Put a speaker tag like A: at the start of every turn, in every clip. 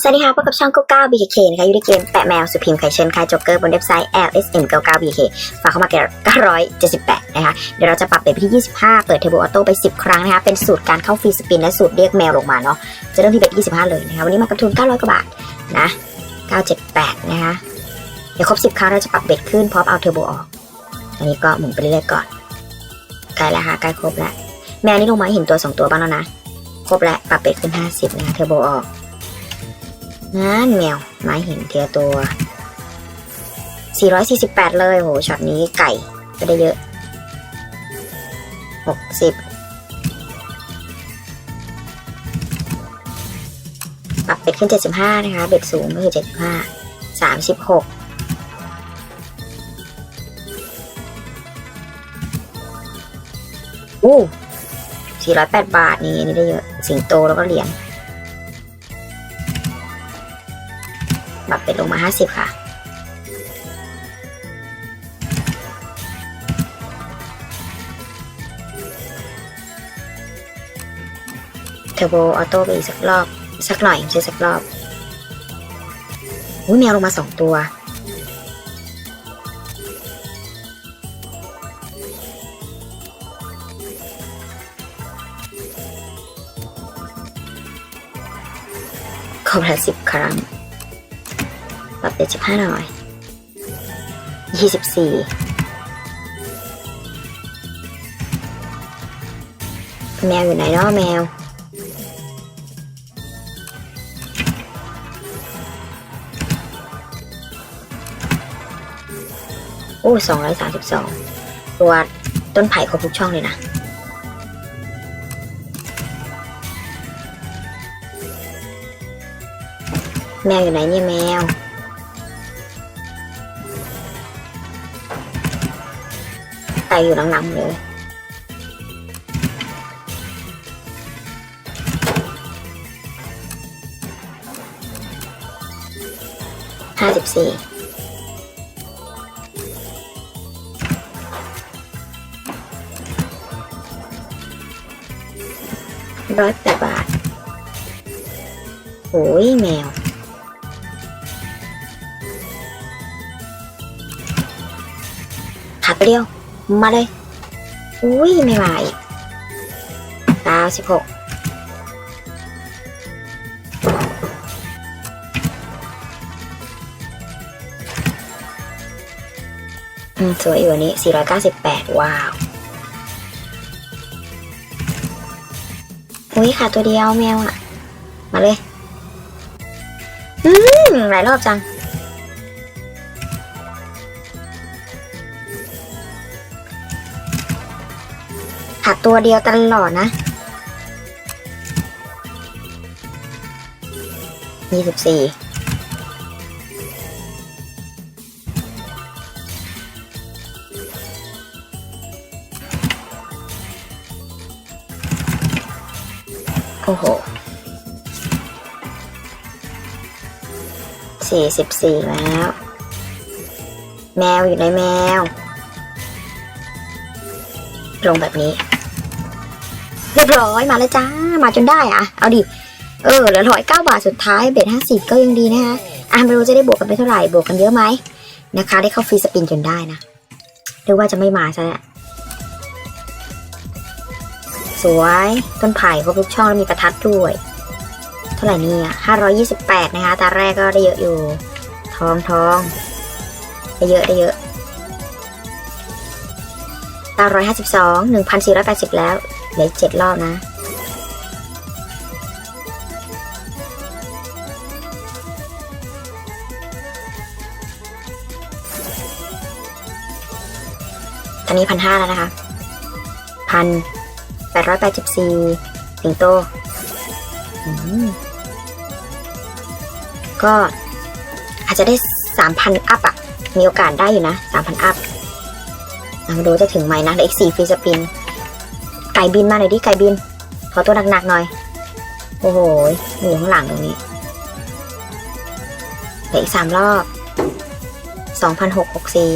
A: สวัสดีค่ะพบกับช่อง99 BKK นะคะอยู่ในเกมแปะแมวสุพิมพ์ไข่เชิญคายโจ๊กเกอร์บนเว็บไซต์ LSM 99 BKK ฝากเข้ามาแก่978 นะคะ เดี๋ยวเราจะปรับเป็นที่ 25 เปิดเทอร์โบออโต้ไป 10 ครั้งนะคะ เป็นสูตรการเข้าฟรีสปิน และสูตรเรียกแมวลงมาเนาะ จะเริ่มที่เบ็ด25 เลยนะคะ วันนี้มากับทุน 900 กว่าบาทนะ 978 นะคะ เดี๋ยวครบ 10 ครั้งเราจะปรับเบ็ดขึ้นพร้อมเอาเทอร์โบออก อันนี้ก็หมุนไปเรื่อยๆก่อน ใกล้แล้วค่ะใกล้ครบแล้ว แมวนี่ลงมาเห็นตัว 2 ตัวบ้างแล้วนะ ครบแล้วปรับเบ็ดขึ้น 50 นะคะเทอร์โบออก นั่นแมวไม้เห็นเทียตัว 448 เลยโหช็อตนี้ไก่ก็ได้เยอะ 60 ปรับเบ็ดขึ้น 75 นะคะ เบ็ดสูงก็คือ 75 36อู้408 บาทนี่อันนี่ได้เยอะ สิงโตแล้วก็เหรียญ เป็นลงมา 50 ค่ะเทอร์โบออโต้ไปอีกสักรอบ สักหน่อยใช่สักรอบอุ้ยแมวลงมาสองตัวครบแล้วสิบครั้ง เป็นสิบห้าหน่อยยี่สิบสี่แมวอยู่ไหนเนาะแมวโอ้สองร้อยสามสิบสองตัวต้นไผ่ครบทุกช่องเลยนะแมวอยู่ไหนเนี่ยแมว ไก่อยู่หลังๆเลยห้าสิบสี่ร้อยแปดบาทโอ้ยแมวหักไปเดียว มาเลย อุ้ยไม่มาอีกเก้าสิบหกอืมสวยอยู่อันนี้ 498 ว้าว อุ้ยขาดตัวเดียวแมวอะมาเลย อืมหลายรอบจัง หักตัวเดียวตลอดนะยี่สิบสี่โอ้โหสี่สิบสี่แล้ว แมวอยู่ในแมว ลงแบบนี้ ยบร้อยมาแล้วจ้ามาจนได้อะเอาดิเออเหลือร้อยเก้าบาทสุดท้ายเบ็ดห้าสิบก็ยังดีนะคะอะไม่รู้จะได้บวกกันไปเท่าไหร่บวกกันเยอะไหมนะคะ ได้เข้าฟรีสปินจนได้นะหรือว่าจะไม่มาซะแล้วสวยต้นไผ่ครบทุกช่องแล้วมีประทัดด้วย เท่าไหร่นี่ยห้าร้อยี่สิบแปดนะคะตาแรกก็ได้เยอะอยู่ ทองทองได้เยอะได้เยอะ 952 1,480 แล้ว เหลือเจ็ดรอบนะ ตอนนี้พันห้าแล้วนะคะพันแปดร้อยแปดสิบสี่สิงโต ก็อาจจะได้สามพันอัพอะมีโอกาสได้อยู่นะสามพันอัพ มาดูจะถึงไหมนะเหลืออีกสี่ฟรีสปิน ไก่บินมาหน่อยดิไก่บิน ขอตัวหนักๆหน่อย โอ้โหอยู่ข้างหลังตรงนี้เหลืออีกสามรอบสองพันหกหกสี่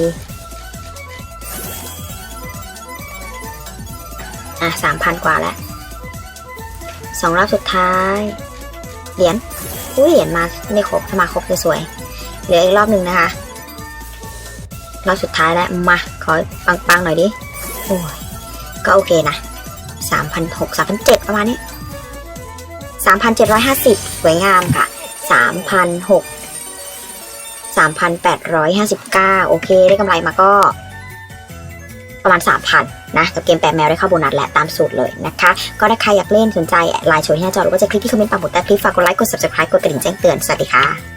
A: อะสามพันกว่าแล้วสองรอบสุดท้าย เหรียญอุ้ยเหรียญมาไม่ครบถ้ามาครบจะสวย เหลืออีกรอบหนึ่งนะคะ รอบสุดท้ายแล้ว มา ขอปังๆหน่อยดิ โอ้ย ก็โอเคนะสามพันหกสามพันเจ็ดประมาณนี้สามพันเจ็ดร้อยห้าสิบสวยงามค่ะสามพันหกสามพันแปดร้อยห้าสิบเก้าโอเค ได้กำไรมาก็ ประมาณ3,000นะกับเกมแปดแมวได้เข้าโบนัสและตามสูตรเลยนะคะ ก็ถ้าใครอยากเล่นสนใจไลน์โชว์ที่หน้าจอหรือว่าจะคลิกที่คอมเมนต์ปังหมุดใต้คลิปฝากกดไลค์กด subscribe กดกระดิ่งแจ้งเตือน สวัสดีค่ะ